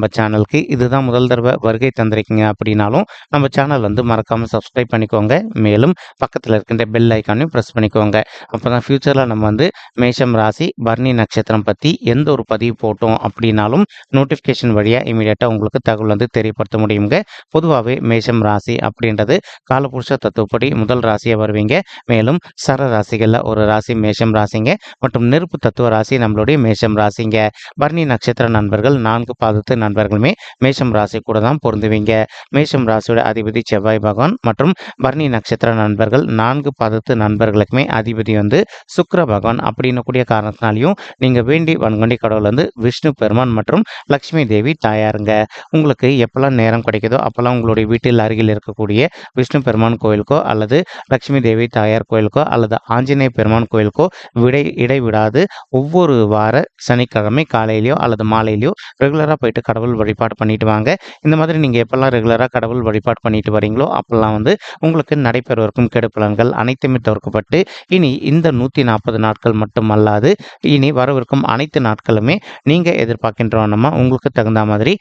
நம்ம சேனலுக்கு இதுதான் முதல் தடவை வருகை தந்திருக்கீங்க அப்படின்னாலும் நம்ம சேனல் வந்து மறக்காமல் சப்ஸ்கிரைப் பண்ணிக்கோங்க. மேலும் பக்கத்தில் இருக்கின்ற பெல் ஐக்கானையும் ப்ரெஸ் பண்ணிக்கோங்க. அப்போ தான் ஃப்யூச்சரில் நம்ம வந்து மேஷம் ராசி பர்ணி நட்சத்திரம் பற்றி எந்த ஒரு பதிவு போட்டோம் அப்படின்னாலும் நோட்டிஃபிகேஷன் வழியாக இமீடியட்டாக உங்களுக்கு தகவல் வந்து தெரியப்படுத்த முடியுங்க. பொதுவாகவே மேஷம் ராசி அப்படின்றது காலபுருஷ தத்துவப்படி முதல் ராசியாக வருவீங்க. மேலும் சர ராசிகளில் ஒரு ராசி மேஷம் ராசிங்க மற்றும் நெருப்பு தத்துவ ராசி நம்மளுடைய மேஷம் ராசிங்க. பர்ணி நட்சத்திர நண்பர்கள் நான்கு பாதத்து நண்பர்களுமே மேஷம் ராசி கூட தான் பொருந்துவீங்க. மேஷம் ராசியோட அதிபதி செவ்வாய் பகவான் மற்றும் பர்ணி நட்சத்திர நண்பர்கள் நான்கு பதத்து நண்பர்களுக்குமே அதிபதி வந்து சுக்கர பகவான் அப்படின்னு கூடிய காரணத்தினாலையும் நீங்கள் வேண்டி வன்கொண்டி கடவுள் வந்து விஷ்ணு பெருமான் மற்றும் லக்ஷ்மி தேவி தாயாருங்க. உங்களுக்கு எப்போல்லாம் நேரம் கிடைக்குதோ அப்போல்லாம் உங்களுடைய வீட்டில் அருகில் இருக்கக்கூடிய விஷ்ணு பெருமான் கோயிலுக்கோ அல்லது லக்ஷ்மி தேவி தாயார் கோயிலுக்கோ அல்லது ஆஞ்சநேய பெருமான் கோயிலுக்கோ விடை இடைவிடாது. ஒவ்வொரு வார சனிக்கிழமை காலையிலையோ அல்லது மாலையிலையோ ரெகுலராக போயிட்டு கடவுள் வழிபாடு பண்ணிட்டு வாங்க. இந்த மாதிரி நீங்கள் எப்போல்லாம் ரெகுலராக கடவுள் வழிபாடு பண்ணிட்டு வரீங்களோ அப்போல்லாம் வந்து உங்களுக்கு நடைபெறவிருக்கும் கெடுப்பலன்கள் அனைத்துமே தவிர்க்கப்பட்டு இனி இந்த நூற்றி நாற்பது நாட்கள் மட்டுமல்லாது இனி வரவிருக்கும் அனைத்து நாட்களுமே நீங்கள் எதிர்பார்க்கின்றோன்னா உங்களுக்கு தகுந்த மாதிரி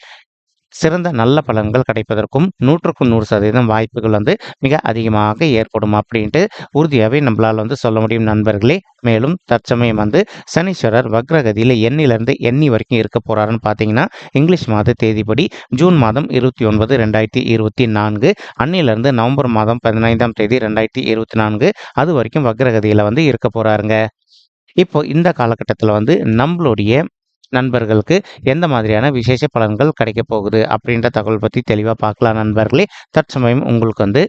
சிறந்த நல்ல பலன்கள் கிடைப்பதற்கும் நூற்றுக்கு நூறு சதவீதம் வாய்ப்புகள் வந்து மிக அதிகமாக ஏற்படும் அப்படின்ட்டு உறுதியாகவே நம்மளால் வந்து சொல்ல முடியும் நண்பர்களே. மேலும் தற்சமயம் வந்து சனீஸ்வரர் வக்ரகதியில் எண்ணிலிருந்து எண்ணி வரைக்கும் இருக்க போறாருன்னு பார்த்தீங்கன்னா இங்கிலீஷ் மாத தேதிப்படி ஜூன் மாதம் இருபத்தி ஒன்பது ரெண்டாயிரத்தி இருபத்தி நான்கு அன்னிலிருந்து நவம்பர் மாதம் பதினைந்தாம் தேதி ரெண்டாயிரத்தி இருபத்தி நான்கு அது வரைக்கும் வக்ரகதியில் வந்து இருக்க போறாருங்க. இப்போ இந்த காலகட்டத்தில் வந்து நம்மளுடைய நண்பர்களுக்கு எந்த மாதிரியான விசேஷ பலன்கள் கிடைக்க போகுது அப்படின்ற தகவல் பற்றி தெளிவாக பார்க்கலாம் நண்பர்களே. தற்சமயம் உங்களுக்கு வந்து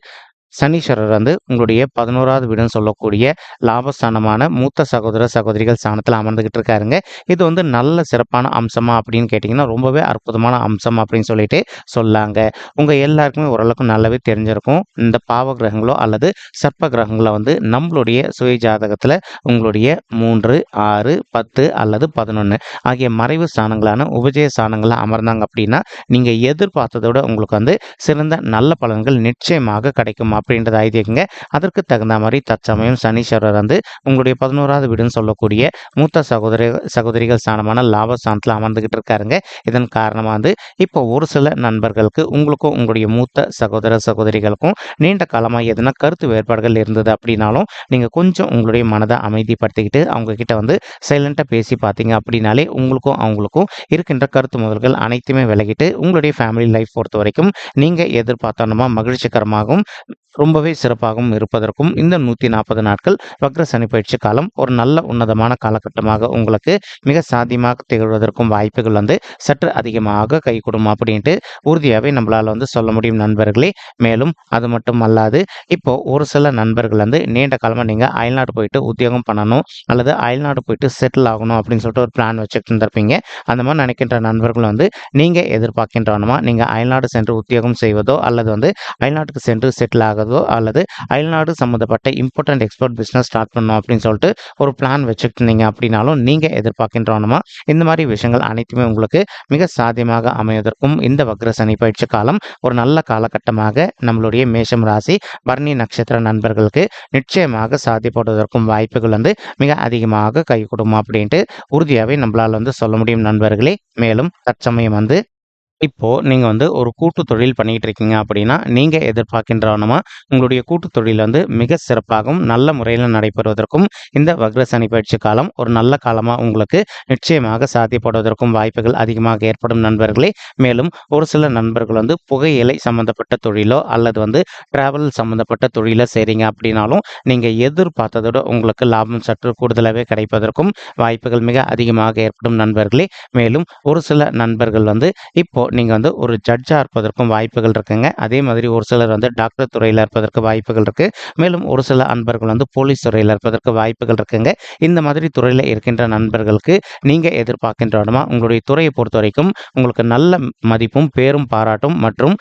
சனீஸ்வரர் வந்து உங்களுடைய பதினோராவது வீடுன்னு சொல்லக்கூடிய லாபஸ்தானமான மூத்த சகோதர சகோதரிகள் ஸ்தானத்தில் அமர்ந்துகிட்டு இருக்காருங்க. இது வந்து நல்ல சிறப்பான அம்சமா அப்படின்னு கேட்டிங்கன்னா ரொம்பவே அற்புதமான அம்சம் அப்படின்னு சொல்லிட்டு சொல்லாங்க. உங்கள் எல்லாருக்குமே ஓரளவுக்கு நல்லாவே தெரிஞ்சிருக்கும். இந்த பாவ கிரகங்களோ அல்லது சர்ப்ப கிரகங்களோ வந்து நம்மளுடைய சுய ஜாதகத்தில் உங்களுடைய மூன்று ஆறு பத்து அல்லது பதினொன்று ஆகிய மறைவு ஸ்தானங்களான உபஜய ஸ்தானங்களில் அமர்ந்தாங்க அப்படின்னா நீங்கள் எதிர்பார்த்ததோட உங்களுக்கு வந்து சிறந்த நல்ல பலன்கள் நிச்சயமாக கிடைக்கும் அப்படின்றத ஐதீகங்க அதற்கு தகுந்த மாதிரி தற்சமயம் சனீஸ்வரர் வந்து உங்களுடைய பதினோராவது வீடுன்னு சொல்லக்கூடிய மூத்த சகோதரி சகோதரிகள் ஸ்தானமான லாபஸ்தானத்தில் அமர்ந்துகிட்டு இருக்காருங்க. இதன் காரணமாக வந்து இப்போ ஒரு சில நண்பர்களுக்கு உங்களுக்கும் உங்களுடைய மூத்த சகோதர சகோதரிகளுக்கும் நீண்ட காலமாக எதுனா கருத்து வேறுபாடுகள் இருந்தது அப்படின்னாலும் நீங்கள் கொஞ்சம் உங்களுடைய மனதை அமைதிப்படுத்திக்கிட்டு அவங்க கிட்ட வந்து சைலண்ட்டாக பேசி பார்த்தீங்க அப்படின்னாலே உங்களுக்கும் அவங்களுக்கும் இருக்கின்ற கருத்து முதல்கள் அனைத்துமே விலகிட்டு உங்களுடைய ஃபேமிலி லைஃப் பொறுத்த வரைக்கும் நீங்கள் எதிர்பார்த்தோன்னா மகிழ்ச்சிகரமாகவும் ரொம்பவே சிறப்பாகவும் இருப்பதற்கும் இந்த நூற்றி நாற்பது நாட்கள் வக்ர சனி பயிற்சி காலம் ஒரு நல்ல உன்னதமான காலகட்டமாக உங்களுக்கு மிக சாத்தியமாக திகழ்வதற்கும் வாய்ப்புகள் வந்து சற்று அதிகமாக கை கொடுக்கும் அப்படின்ட்டு உறுதியாகவே நம்மளால் வந்து சொல்ல முடியும் நண்பர்களே. மேலும் அது மட்டும் அல்லாது இப்போ ஒரு சில நண்பர்கள் வந்து நீண்ட காலமாக நீங்கள் அயல்நாடு போயிட்டு உத்தியோகம் பண்ணணும் அல்லது அயல்நாடு போயிட்டு செட்டில் ஆகணும் அப்படின்னு சொல்லிட்டு ஒரு பிளான் வச்சுட்டு இருந்திருப்பீங்க. அந்த மாதிரி நினைக்கின்ற நண்பர்கள் வந்து நீங்கள் எதிர்பார்க்கின்றவனமா நீங்கள் அயல்நாடு சென்று உத்தியோகம் செய்வதோ அல்லது வந்து அயல்நாட்டுக்கு சென்று செட்டில் ஆகுதோ அல்லது அயல்நாடு சம்மந்தப்பட்ட இம்பார்ட்டன்ட் எக்ஸ்போர்ட் பிஸ்னஸ் ஸ்டார்ட் பண்ணணும் அப்படின்னு சொல்லிட்டு ஒரு பிளான் வச்சுட்டு இருந்தீங்க அப்படின்னாலும் நீங்கள் எதிர்பார்க்கின்றவனமா இந்த மாதிரி விஷயங்கள் அனைத்துமே உங்களுக்கு மிக சாத்தியமாக அமைவதற்கும் இந்த வக்ர சனி பயிற்சி காலம் ஒரு நல்ல காலகட்டமாக நம்மளுடைய மேஷம் ராசி பரணி நட்சத்திர நண்பர்களுக்கு நிச்சயமாக சாத்தியப்படுவதற்கும் வாய்ப்புகள் வந்து மிக அதிகமாக கை கொடுக்கும் அப்படின்ட்டு உறுதியாகவே நம்மளால் வந்து சொல்ல முடியும் நண்பர்களே. மேலும் தற்சமயம் வந்து இப்போ நீங்க வந்து ஒரு கூட்டு தொழில் பண்ணிட்டு இருக்கீங்க அப்படின்னா நீங்க எதிர்பார்க்கின்றவனமா உங்களுடைய கூட்டு தொழில் வந்து மிக சிறப்பாகவும் நல்ல முறையில் நடைபெறுவதற்கும் இந்த வக்ர சனி பயிற்சி காலம் ஒரு நல்ல காலமா உங்களுக்கு நிச்சயமாக சாத்தியப்படுவதற்கும் வாய்ப்புகள் அதிகமாக ஏற்படும் நண்பர்களே. மேலும் ஒரு சில நண்பர்கள் வந்து புகையிலை சம்பந்தப்பட்ட தொழிலோ அல்லது வந்து டிராவல் சம்பந்தப்பட்ட தொழிலை செய்றீங்க அப்படின்னாலும் நீங்க எதிர்பார்த்ததோட உங்களுக்கு லாபம் சற்று கூடுதலாகவே கிடைப்பதற்கும் வாய்ப்புகள் மிக அதிகமாக ஏற்படும் நண்பர்களே. மேலும் ஒரு சில நண்பர்கள் வந்து இப்போ நீங்கள் வந்து ஒரு ஜட்ஜாக இருப்பதற்கும் வாய்ப்புகள் இருக்குங்க. அதே மாதிரி ஒரு சிலர் வந்து டாக்டர் துறையில் இருப்பதற்கு வாய்ப்புகள் இருக்குது மேலும் ஒரு சில அன்பர்கள் வந்து போலீஸ் துறையில் இருப்பதற்கு வாய்ப்புகள் இருக்குங்க. இந்த மாதிரி துறையில் இருக்கின்ற நண்பர்களுக்கு நீங்கள் எதிர்பார்க்கின்ற இடமா உங்களுடைய துறையை பொறுத்த வரைக்கும் உங்களுக்கு நல்ல மதிப்பும் பேரும் பாராட்டும் மற்றும்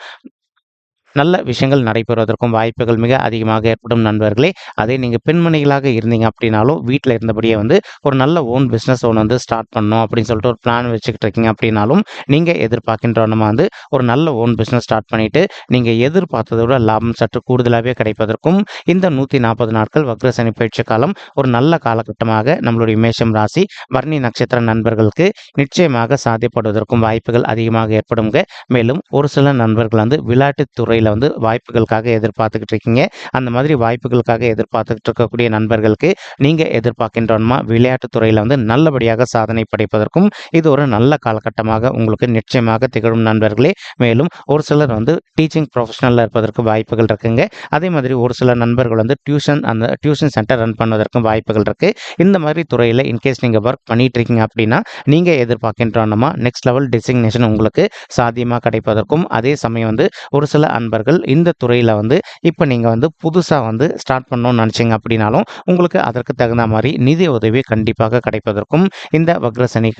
நல்ல விஷயங்கள் நடைபெறுவதற்கும் வாய்ப்புகள் மிக அதிகமாக ஏற்படும் நண்பர்களே. அதே நீங்கள் பெண்மணிகளாக இருந்தீங்க அப்படின்னாலும் வீட்டில் இருந்தபடியே வந்து ஒரு நல்ல ஓன் பிஸ்னஸ் ஒன்று வந்து ஸ்டார்ட் பண்ணணும் அப்படின்னு சொல்லிட்டு ஒரு பிளான் வச்சுக்கிட்டு இருக்கீங்க அப்படின்னாலும் நீங்கள் எதிர்பார்க்கின்ற நம்ம வந்து ஒரு நல்ல ஓன் பிஸ்னஸ் ஸ்டார்ட் பண்ணிட்டு நீங்கள் எதிர்பார்த்ததை விட லாபம் சற்று கூடுதலாகவே கிடைப்பதற்கும் இந்த நூற்றி நாற்பது நாட்கள் வக்ர சனி பயிற்சி காலம் ஒரு நல்ல காலகட்டமாக நம்மளுடைய மேஷம் ராசி வர்ணி நட்சத்திர நண்பர்களுக்கு நிச்சயமாக சாத்தியப்படுவதற்கும் வாய்ப்புகள் அதிகமாக ஏற்படுங்க. மேலும் ஒரு சில நண்பர்கள் வந்து விளையாட்டுத் துறையில் வந்து வாய்ப்புகளுக்காக எதிர்பார்த்துக்கிட்டு இருக்கீங்க. அந்த மாதிரி வாய்ப்புகளுக்காக எதிர்பார்த்துக்கிட்டு இருக்கக்கூடிய நண்பர்களுக்கு நீங்கள் எதிர்பார்க்கின்றோமா விளையாட்டுத் துறையில் வந்து நல்லபடியாக சாதனை படைப்பதற்கும் இது ஒரு நல்ல காலகட்டமாக உங்களுக்கு நிச்சயமாக திகழும் நண்பர்களே. மேலும் ஒரு சிலர் வந்து டீச்சிங் ப்ரொஃபஷனலில் இருப்பதற்கு வாய்ப்புகள் இருக்குங்க. அதே மாதிரி ஒரு சில நண்பர்கள் வந்து டியூஷன் அந்த டியூஷன் சென்டர் ரன் பண்ணுவதற்கும் வாய்ப்புகள் இருக்குது இந்த மாதிரி துறையில் இன்கேஸ் நீங்கள் ஒர்க் பண்ணிட்டு இருக்கீங்க அப்படின்னா நீங்கள் எதிர்பார்க்கின்றோமா நெக்ஸ்ட் லெவல் டெசிக்னேஷன் உங்களுக்கு சாத்தியமாக கிடைப்பதற்கும் அதே சமயம் வந்து ஒரு சில நண்பர்கள் இந்த துறையில் வந்து இப்போ நீங்கள் வந்து புதுசாக வந்து ஸ்டார்ட் பண்ணணும்னு நினச்சிங்க அப்படின்னாலும் உங்களுக்கு அதற்கு தகுந்த மாதிரி நிதி உதவி கண்டிப்பாக கிடைப்பதற்கும் இந்த வக்ரசனி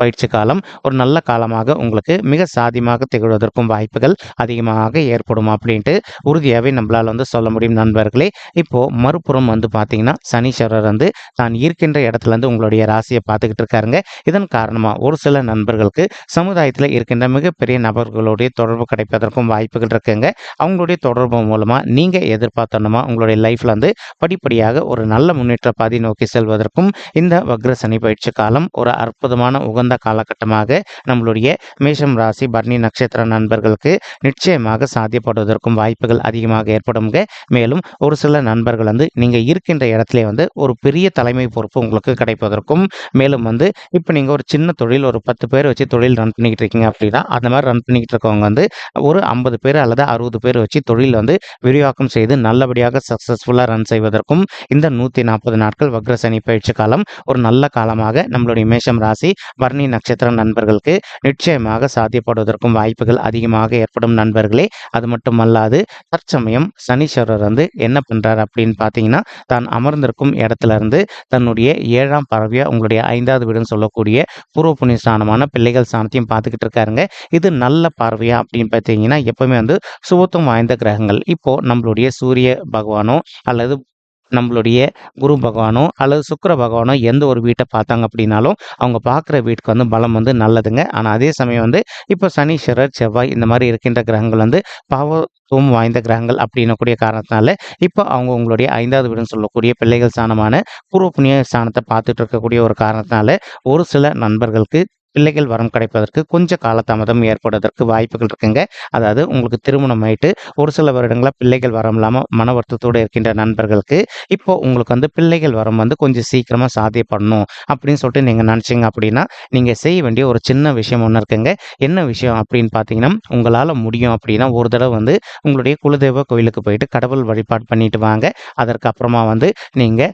பயிற்சி காலம் ஒரு நல்ல காலமாக உங்களுக்கு மிக சாதியமாக திகழ்வதற்கும் வாய்ப்புகள் அதிகமாக ஏற்படும் அப்படின்ட்டு உறுதியாகவே நம்மளால் வந்து சொல்ல முடியும் நண்பர்களே. இப்போது மறுபுறம் வந்து பார்த்தீங்கன்னா சனீஸ்வரர் வந்து தான் இருக்கின்ற இடத்துலேருந்து உங்களுடைய ராசியை பார்த்துக்கிட்டு இருக்காருங்க. இதன் காரணமாக ஒரு சில நண்பர்களுக்கு சமுதாயத்தில் இருக்கின்ற மிகப்பெரிய நபர்களுடைய தொடர்பு கிடைப்பதற்கும் வாய்ப்புகள் இருக்குங்க. அவங்களுடைய தொடர்பு மூலமாக நீங்கள் எதிர்பார்த்தனமா உங்களுடைய லைஃப்பில் வந்து படிப்படியாக ஒரு நல்ல முன்னேற்ற பாதி நோக்கி செல்வதற்கும் இந்த வக்ர சனி பயிற்சி காலம் ஒரு அற்புதமான உகந்த காலகட்டமாக நம்மளுடைய மேஷம் ராசி பர்ணி நட்சத்திர நண்பர்களுக்கு நிச்சயமாக சாத்தியப்படுவதற்கும் வாய்ப்புகள் அதிகமாக ஏற்படுங்க மேலும் ஒரு சில நண்பர்கள் வந்து நீங்கள் இருக்கின்ற இடத்துல வந்து ஒரு பெரிய தலைமை பொறுப்பு உங்களுக்கு கிடைப்பதற்கும் மேலும் வந்து இப்போ நீங்கள் ஒரு சின்ன தொழில் ஒரு பத்து பேர் வச்சு தொழில் ரன் பண்ணிக்கிட்டு இருக்கீங்க அப்படின்னா அந்த மாதிரி ரன் பண்ணிக்கிட்டு இருக்கவங்க வந்து ஒரு ஐம்பது பேர் அல்லது அறுபது பேர் வச்சு தொழில் வந்து விரிவாக்கம் செய்து நல்லபடியாக சக்ஸஸ்ஃபுல்லாக ரன் செய்வதற்கும் இந்த நூற்றி நாற்பது நாட்கள் வக்ர சனி பயிற்சி காலம் ஒரு நல்ல காலமாக நம்மளுடைய மேஷம் ராசி பர்ணி நட்சத்திரம் நண்பர்களுக்கு நிச்சயமாக சாத்தியப்படுவதற்கும் வாய்ப்புகள் அதிகமாக ஏற்படும் நண்பர்களே. அது மட்டுமல்லாது தற்சமயம் சனீஸ்வரர் வந்து என்ன பண்ணுறார் அப்படின்னு பார்த்தீங்கன்னா தான் அமர்ந்திருக்கும் இடத்துல இருந்து தன்னுடைய ஏழாம் பறவையா உங்களுடைய ஐந்தாவது வீடுன்னு சொல்லக்கூடிய பூர்வ புண்ணிய ஸ்தானமான பிள்ளைகள் ஸ்தானத்தையும் பார்த்துக்கிட்டு இருக்காருங்க. இது நல்ல பார்வையா அப்படின்னு பார்த்தீங்கன்னா எப்பவுமே வந்து சுபத்துவம் வாய்ந்த கிரகங்கள். இப்போ நம்மளுடைய சூரிய பகவானோ அல்லது நம்மளுடைய குரு பகவானோ அல்லது சுக்கிர பகவானோ எந்த ஒரு வீட்டை பார்த்தாங்க அப்படின்னாலும் அவங்க பார்க்குற வீட்டுக்கு வந்து பலம் வந்து நல்லதுங்க. ஆனால் அதே சமயம் வந்து இப்போ சனீஸ்வரர் செவ்வாய் இந்த மாதிரி இருக்கின்ற கிரகங்கள் வந்து பாவத்துவம் வாய்ந்த கிரகங்கள் அப்படின்னக்கூடிய காரணத்தினால இப்போ அவங்க உங்களுடைய ஐந்தாவது வீடுன்னு சொல்லக்கூடிய பிள்ளைகள் ஸ்தானமான பூர்வ புண்ணிய ஸ்தானத்தை பார்த்துட்டு இருக்கக்கூடிய ஒரு காரணத்தினால ஒரு சில நண்பர்களுக்கு பிள்ளைகள் வரம் கிடைப்பதற்கு கொஞ்சம் காலதாமதம் ஏற்படுவதற்கு வாய்ப்புகள் இருக்குங்க. அதாவது உங்களுக்கு திருமணம் ஆயிட்டு ஒரு சில வருடங்களா பிள்ளைகள் வரம் இல்லாமல் மன வருத்தத்தோடு இருக்கின்ற நண்பர்களுக்கு இப்போ உங்களுக்கு வந்து பிள்ளைகள் வரம் வந்து கொஞ்சம் சீக்கிரமா சாத்தியப்படணும் அப்படின்னு சொல்லிட்டு நீங்க நினைச்சீங்க அப்படின்னா நீங்க செய்ய வேண்டிய ஒரு சின்ன விஷயம் ஒன்று இருக்குங்க. என்ன விஷயம் அப்படின்னு பார்த்தீங்கன்னா உங்களால் முடியும் அப்படின்னா ஒரு தடவை வந்து உங்களுடைய குலதெய்வ கோயிலுக்கு போயிட்டு கடவுள் வழிபாடு பண்ணிட்டு வாங்க. அதற்கு அப்புறமா வந்து நீங்கள்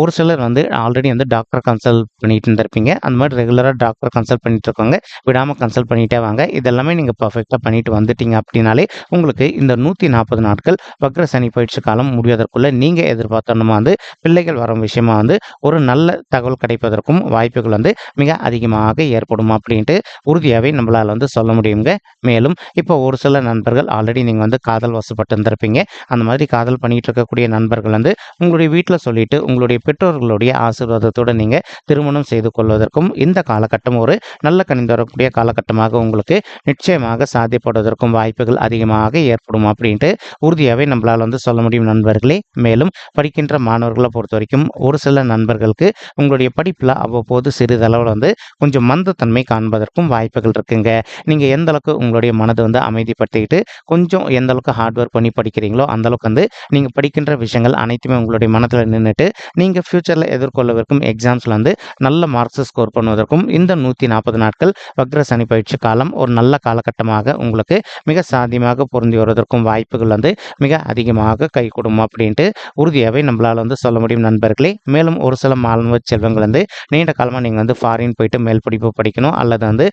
ஒரு சிலர் வந்து ஆல்ரெடி வந்து டாக்டர் கன்சல்ட் பண்ணிட்டு இருந்திருப்பீங்க. அந்த மாதிரி ரெகுலராக டாக்டர் கன்சல்ட் பண்ணிட்டு இருக்கவங்க விடாமல் கன்சல்ட் பண்ணிட்டே வாங்க. இதெல்லாமே நீங்கள் பர்ஃபெக்டாக பண்ணிட்டு வந்துட்டீங்க அப்படின்னாலே உங்களுக்கு இந்த நூற்றி நாற்பது நாட்கள் வக்ர சனி பயிற்சி காலம் முடிவதற்குள்ளே நீங்கள் எதிர்பார்த்தோன்னா வந்து பிள்ளைகள் வரும் விஷயமா வந்து ஒரு நல்ல தகவல் கிடைப்பதற்கும் வாய்ப்புகள் வந்து மிக அதிகமாக ஏற்படும் அப்படின்ட்டு உறுதியாகவே நம்மளால் வந்து சொல்ல முடியுங்க. மேலும் இப்போ ஒரு சில நண்பர்கள் ஆல்ரெடி நீங்கள் வந்து காதல் வசப்பட்டு இருந்திருப்பீங்க. அந்த மாதிரி காதல் பண்ணிகிட்டு இருக்கக்கூடிய நண்பர்கள் வந்து உங்களுடைய வீட்டில் சொல்லிட்டு உங்களுடைய பெற்றோர்களுடைய ஆசீர்வாதத்துடன் நீங்கள் திருமணம் செய்து கொள்வதற்கும் இந்த காலகட்டம் ஒரு நல்ல கணிந்து வரக்கூடிய காலகட்டமாக உங்களுக்கு நிச்சயமாக சாத்தியப்படுவதற்கும் வாய்ப்புகள் அதிகமாக ஏற்படும் அப்படின்ட்டு உறுதியாகவே நம்மளால் வந்து சொல்ல முடியும் நண்பர்களே. மேலும் படிக்கின்ற மாணவர்களை பொறுத்த வரைக்கும் ஒரு சில நண்பர்களுக்கு உங்களுடைய படிப்பில் அவ்வப்போது சிறிதளவில் வந்து கொஞ்சம் மந்தத்தன்மை காண்பதற்கும் வாய்ப்புகள் இருக்குங்க. நீங்கள் எந்த அளவுக்கு உங்களுடைய மனதை வந்து அமைதிப்படுத்திக்கிட்டு கொஞ்சம் எந்த அளவுக்கு ஹார்ட் ஒர்க் பண்ணி படிக்கிறீங்களோ அந்த அளவுக்கு வந்து நீங்கள் படிக்கின்ற விஷயங்கள் அனைத்துமே உங்களுடைய மனதில் நின்றுட்டு நீங்கள் நீங்கள் ஃப்யூச்சரில் எதிர்கொள்ளவிருக்கும் எக்ஸாம்ஸில் வந்து நல்ல மார்க்ஸ் ஸ்கோர் பண்ணுவதற்கும் இந்த நூற்றி நாற்பது நாட்கள் வக்ர சனி பயிற்சி காலம் ஒரு நல்ல காலகட்டமாக உங்களுக்கு மிக சாத்தியமாக பொருந்தி வருவதற்கும் வாய்ப்புகள் வந்து மிக அதிகமாக கை கொடுக்கும் அப்படின்ட்டு உறுதியாகவே நம்மளால் வந்து சொல்ல முடியும் நண்பர்களே. மேலும் ஒரு சில மாணவ செல்வங்கள் வந்து நீண்ட காலமாக நீங்கள் வந்து ஃபாரின் போயிட்டு மேல் படிப்பு படிக்கணும் அல்லது வந்து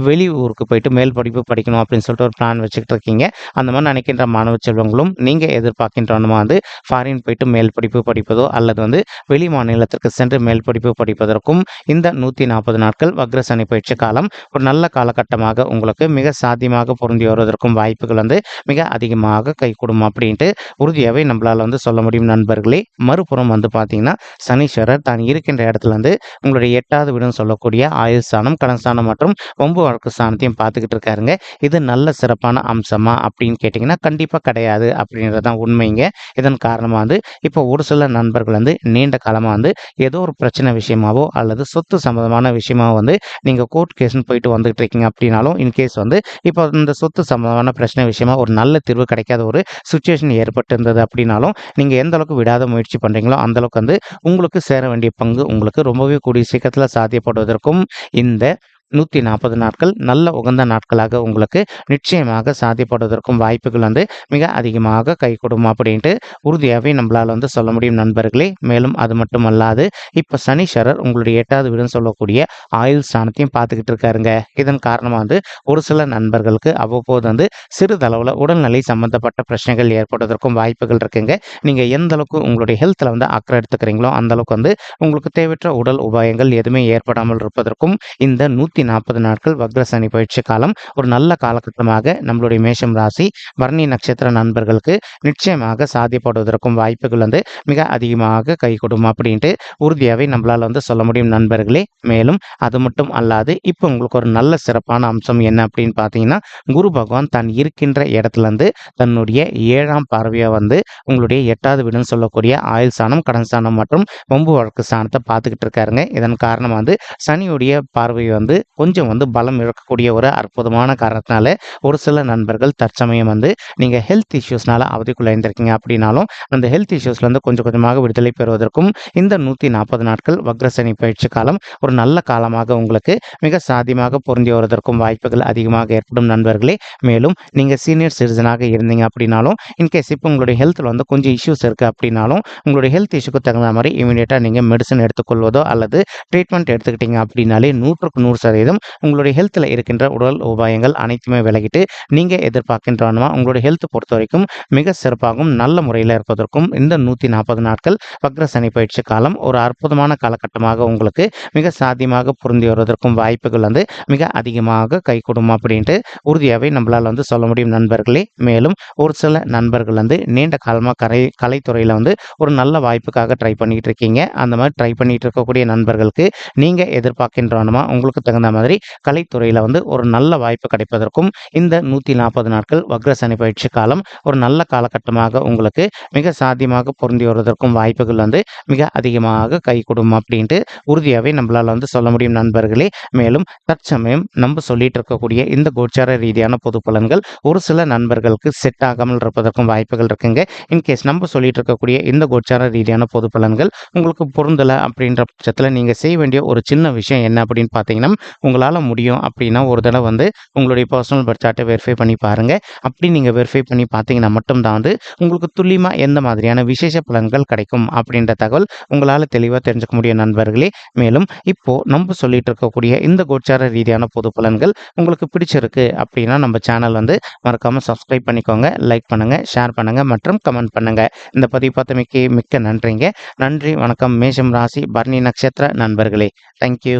வெளியூருக்கு வெளி ஊருக்கு போயிட்டு மேல் படிப்பு படிக்கணும் அப்படின்னு சொல்லிட்டு ஒரு பிளான் வச்சுக்கிட்டு இருக்கீங்க. அந்த மாதிரி நினைக்கின்ற மாணவ செல்வங்களும் நீங்கள் எதிர்பார்க்கின்றவனுமா வந்து ஃபாரின் போயிட்டு மேல் படிப்பு படிப்பதோ அல்லது வந்து வெளி மாநிலத்திற்கு சென்று மேல் படிப்பு படிப்பதற்கும் இந்த நூற்றி நாற்பது நாட்கள் வக்ர சனி பயிற்சி காலம் ஒரு நல்ல காலகட்டமாக உங்களுக்கு மிக சாத்தியமாக பொருந்தி வருவதற்கும் வாய்ப்புகள் வந்து மிக அதிகமாக கைகூடும் அப்படின்ட்டு உறுதியாகவே நம்மளால் வந்து சொல்ல முடியும் நண்பர்களே. மறுபுறம் வந்து பார்த்தீங்கன்னா சனீஸ்வரர் தான் இருக்கின்ற இடத்துல வந்து உங்களுடைய எட்டாவது வீடுன்னு சொல்லக்கூடிய ஆயுள் ஸ்தானம் கடன் ஸ்தானம் மற்றும் ஒம்பு வழக்கு ஸ்தானத்தையும் பார்த்துக்கிட்டு இருக்காருங்க. இது நல்ல சிறப்பான அம்சமா அப்படின்னு கேட்டிங்கன்னா கண்டிப்பாக கிடையாது அப்படின்றது தான் உண்மைங்க. இதன் காரணமாக வந்து இப்போ ஒரு சில நண்பர்கள் வந்து நீண்ட காலமாக வந்து ஏதோ ஒரு பிரச்சனை விஷயமாவோ அல்லது சொத்து சம்மந்தமான விஷயமாவோ வந்து நீங்கள் கோர்ட் கேஸ்னு போயிட்டு வந்துகிட்டு இருக்கீங்க அப்படின்னாலும் இன்கேஸ் வந்து இப்போ இந்த சொத்து சம்மந்தமான பிரச்சனை விஷயமா ஒரு நல்ல தீர்வு கிடைக்காத ஒரு சுச்சுவேஷன் ஏற்பட்டு இருந்தது அப்படின்னாலும் நீங்கள் எந்த அளவுக்கு விடாத முயற்சி பண்ணுறீங்களோ அந்தளவுக்கு வந்து உங்களுக்கு சேர வேண்டிய பங்கு உங்களுக்கு ரொம்பவே கூடிய சீக்கிரத்தில் சாத்தியப்படுவதற்கும் இந்த நூற்றி நாற்பது நாட்கள் நல்ல உகந்த நாட்களாக உங்களுக்கு நிச்சயமாக சாதிப்படுவதற்கும் வாய்ப்புகள் வந்து மிக அதிகமாக கை கொடுக்கும் அப்படின்ட்டு உறுதியாகவே நம்மளால் வந்து சொல்ல முடியும் நண்பர்களே. மேலும் அது மட்டும் அல்லாது இப்போ சனீஸ்வரர் உங்களுடைய எட்டாவது வீடுன்னு சொல்லக்கூடிய ஆயுள் ஸ்தானத்தையும் பார்த்துக்கிட்டு இருக்காருங்க. இதன் காரணமாக வந்து ஒரு சில நண்பர்களுக்கு அவ்வப்போது வந்து சிறிதளவில் உடல்நிலை சம்பந்தப்பட்ட பிரச்சனைகள் ஏற்படுவதற்கும் வாய்ப்புகள் இருக்குங்க. நீங்கள் எந்த அளவுக்கு உங்களுடைய ஹெல்த்தில் வந்து அக்கறை எடுத்துக்கிறீங்களோ அந்த அளவுக்கு வந்து உங்களுக்கு தேவையற்ற உடல் உபாயங்கள் எதுவுமே ஏற்படாமல் இருப்பதற்கும் இந்த நூற்றி நாற்பது நாட்கள் வக்ர சனி பயிற்சி காலம். ஒரு நல்ல காலகட்டமாக நம்மளுடைய மேஷம் ராசி பரணி நட்சத்திர நண்பர்களுக்கு நிச்சயமாக சாத்தியப்படுவதற்கும் வாய்ப்புகள் வந்து மிக அதிகமாக கை கொடுக்கும் அப்படின்ட்டு உறுதியாகவே நம்மளால் வந்து சொல்ல முடியும் நண்பர்களே. மேலும் அது மட்டும் அல்லாது இப்போ உங்களுக்கு ஒரு நல்ல சிறப்பான அம்சம் என்ன அப்படின்னு பார்த்தீங்கன்னா குரு பகவான் தான் இருக்கின்ற இடத்துலேருந்து தன்னுடைய ஏழாம் பார்வையை வந்து உங்களுடைய எட்டாவது வீடுன்னு சொல்லக்கூடிய ஆயுள் சாணம் கடன் சாணம் மற்றும் வம்பு வழக்கு சாணத்தை பார்த்துக்கிட்டு இருக்காருங்க. இதன் காரணம் வந்து சனியுடைய பார்வை வந்து கொஞ்சம் வந்து பலம் இழக்கக்கூடிய ஒரு அற்புதமான காரணத்தினால ஒரு சில நண்பர்கள் தற்சமயம் வந்து நீங்கள் ஹெல்த் இஷ்யூஸ்னால அவதிக்குள்ளே இருந்திருக்கீங்க அப்படின்னாலும் அந்த ஹெல்த் இஷ்யூஸ்லேருந்து கொஞ்சம் கொஞ்சமாக விடுதலை பெறுவதற்கும் இந்த நூற்றி நாற்பது நாட்கள் வக்ரசனி பயிற்சி காலம் ஒரு நல்ல காலமாக உங்களுக்கு மிக சாத்தியமாக பொருந்தி வருவதற்கும் வாய்ப்புகள் அதிகமாக ஏற்படும் நண்பர்களே. மேலும் நீங்கள் சீனியர் சிட்டிசனாக இருந்தீங்க அப்படின்னாலும் இன்கேஸ் இப்போ உங்களுடைய ஹெல்த்தில் வந்து கொஞ்சம் இஷ்யூஸ் இருக்குது அப்படின்னாலும் உங்களுடைய ஹெல்த் இஷ்யூக்கு தகுந்த மாதிரி இமீடியட்டாக நீங்கள் மெடிசன் எடுத்துக்கொள்வதோ அல்லது ட்ரீட்மெண்ட் எடுத்துக்கிட்டீங்க அப்படின்னாலே நூற்றுக்கு நூறு சதவீதம் உங்களுடைய ஹெல்த்தில் இருக்கின்ற உடல் உபாயங்கள் அனைத்துமே விலகிட்டு நீங்கள் எதிர்பார்க்கின்றவனமா உங்களுடைய ஹெல்த் பொறுத்த வரைக்கும் மிக சிறப்பாகவும் நல்ல முறையில் இருப்பதற்கும் இந்த நூற்றி நாற்பது நாட்கள் வக்ர சனி பயிற்சி காலம் ஒரு அற்புதமான காலகட்டமாக உங்களுக்கு மிக சாத்தியமாக பொருந்தி வருவதற்கும் வாய்ப்புகள் வந்து மிக அதிகமாக கை கொடுமா அப்படின்ட்டு உறுதியாகவே நம்மளால் வந்து சொல்ல முடியும் நண்பர்களே. மேலும் ஒரு சில நண்பர்கள் வந்து நீண்ட காலமாக கலை கலைத்துறையில் வந்து ஒரு நல்ல வாய்ப்புக்காக ட்ரை பண்ணிட்டு இருக்கீங்க. அந்த மாதிரி ட்ரை பண்ணிட்டு இருக்கக்கூடிய நண்பர்களுக்கு நீங்கள் எதிர்பார்க்கின்றனமா உங்களுக்கு தகுந்த மாதிரி கலைத்துறையில் வந்து ஒரு நல்ல வாய்ப்பு கிடைப்பதற்கும் இந்த நூற்றி நாற்பது நாட்கள் வக்ர சனி பயிற்சி காலம் ஒரு நல்ல காலகட்டமாக உங்களுக்கு மிக சாத்தியமாக பொருந்தி வருவதற்கும் வாய்ப்புகள் வந்து மிக அதிகமாக கைகூடும் அப்படின்ட்டு உறுதியாகவே நம்மளால் வந்து சொல்ல முடியும் நண்பர்களே. மேலும் தற்சமயம் நம்ம சொல்லிட்டு இருக்கக்கூடிய இந்த கோச்சார ரீதியான பொது பலன்கள் ஒரு சில நண்பர்களுக்கு செட் ஆகாமல் இருப்பதற்கும் வாய்ப்புகள் இருக்குங்க. இன்கேஸ் நம்ம சொல்லிட்டு இருக்கக்கூடிய இந்த கோச்சார ரீதியான பொது பலன்கள் உங்களுக்கு பொருந்தலை அப்படின்ற பட்சத்தில் நீங்கள் செய்ய வேண்டிய ஒரு சின்ன விஷயம் என்ன அப்படின்னு பார்த்தீங்கன்னா உங்களால் முடியும் அப்படின்னா ஒரு தடவை வந்து உங்களுடைய பர்சனல் பர்த் சார்ட்டை வெரிஃபை பண்ணி பாருங்கள் அப்படி நீங்கள் வெரிஃபை பண்ணி பார்த்தீங்கன்னா மட்டும்தான் வந்து உங்களுக்கு துல்லியமாக எந்த மாதிரியான விசேஷ பலன்கள் கிடைக்கும் அப்படின்ற தகவல் உங்களால் தெளிவாக தெரிஞ்சுக்க முடியும் நண்பர்களே. மேலும் இப்போது நம்ம சொல்லிட்டு இருக்கக்கூடிய இந்த கோச்சார ரீதியான பொது பலன்கள் உங்களுக்கு பிடிச்சிருக்கு அப்படின்னா நம்ம சேனல் வந்து மறக்காமல் சப்ஸ்கிரைப் பண்ணிக்கோங்க லைக் பண்ணுங்கள் ஷேர் பண்ணுங்கள் மற்றும் கமெண்ட் பண்ணுங்கள் இந்த பதிவு பார்த்தமைக்கு மிக்க நன்றிங்க. நன்றி வணக்கம். மேஷம் ராசி பர்ணி நட்சத்திர நண்பர்களே. தேங்க்யூ